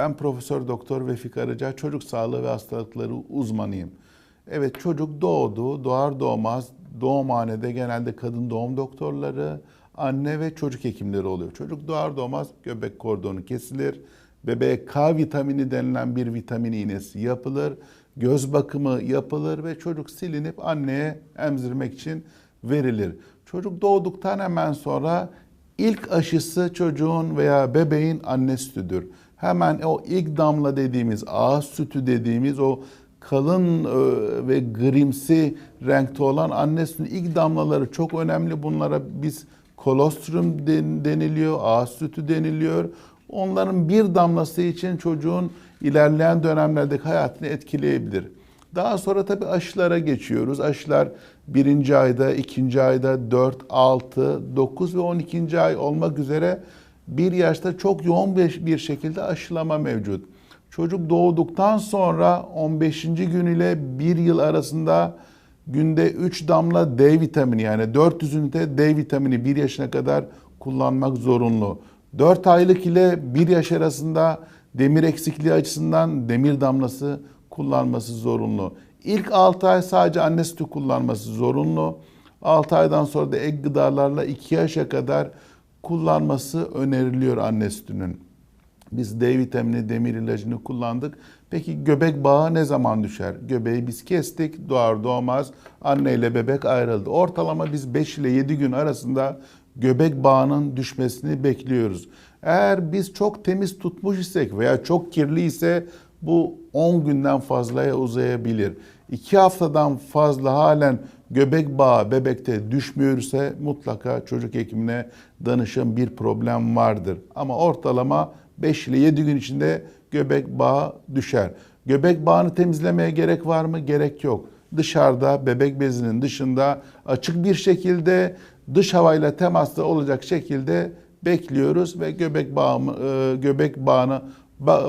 Ben Profesör Doktor Vefik Arıca, çocuk sağlığı ve hastalıkları uzmanıyım. Evet çocuk doğdu, doğar doğmaz doğumhanede genelde kadın doğum doktorları, anne ve çocuk hekimleri oluyor. Çocuk doğar doğmaz göbek kordonu kesilir. Bebeğe K vitamini denilen bir vitamin iğnesi yapılır. Göz bakımı yapılır ve çocuk silinip anneye emzirmek için verilir. Çocuk doğduktan hemen sonra ilk aşısı çocuğun veya bebeğin anne sütüdür. Hemen o ilk damla dediğimiz ağız sütü dediğimiz o kalın e, ve grimsi renkte olan anne sütünün ilk damlaları çok önemli. Bunlara biz kolostrum den- deniliyor, ağız sütü deniliyor. Onların bir damlası için çocuğun ilerleyen dönemlerdeki hayatını etkileyebilir. Daha sonra tabii aşılara geçiyoruz. Aşılar birinci ayda, ikinci ayda 4, 6, 9 ve 12. ay olmak üzere bir yaşta çok yoğun bir şekilde aşılama mevcut. Çocuk doğduktan sonra 15. gün ile 1 yıl arasında günde 3 damla D vitamini yani 400 ünite D vitamini 1 yaşına kadar kullanmak zorunlu. 4 aylık ile 1 yaş arasında demir eksikliği açısından demir damlası kullanması zorunlu. İlk 6 ay sadece anne sütü kullanması zorunlu. 6 aydan sonra da ek gıdalarla 2 yaşa kadar kullanması öneriliyor anne sütünün. Biz D vitamini, demir ilacını kullandık. Peki göbek bağı ne zaman düşer? Göbeği biz kestik, doğar doğmaz anne ile bebek ayrıldı. Ortalama biz 5 ile 7 gün arasında göbek bağının düşmesini bekliyoruz. Eğer biz çok temiz tutmuş isek veya çok kirli ise bu 10 günden fazlaya uzayabilir. 2 haftadan fazla halen göbek bağı bebekte düşmüyorsa mutlaka çocuk hekimine danışın bir problem vardır. Ama ortalama 5 ile 7 gün içinde göbek bağı düşer. Göbek bağını temizlemeye gerek var mı? Gerek yok. Dışarıda bebek bezinin dışında açık bir şekilde dış havayla temaslı olacak şekilde bekliyoruz ve göbek bağımı, e, göbek bağını ba-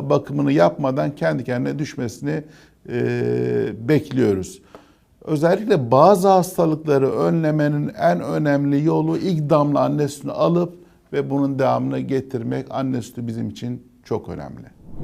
bakımını yapmadan kendi kendine düşmesini e, bekliyoruz. Özellikle bazı hastalıkları önlemenin en önemli yolu ilk damla anne sütünü alıp ve bunun devamını getirmek anne sütü bizim için çok önemli.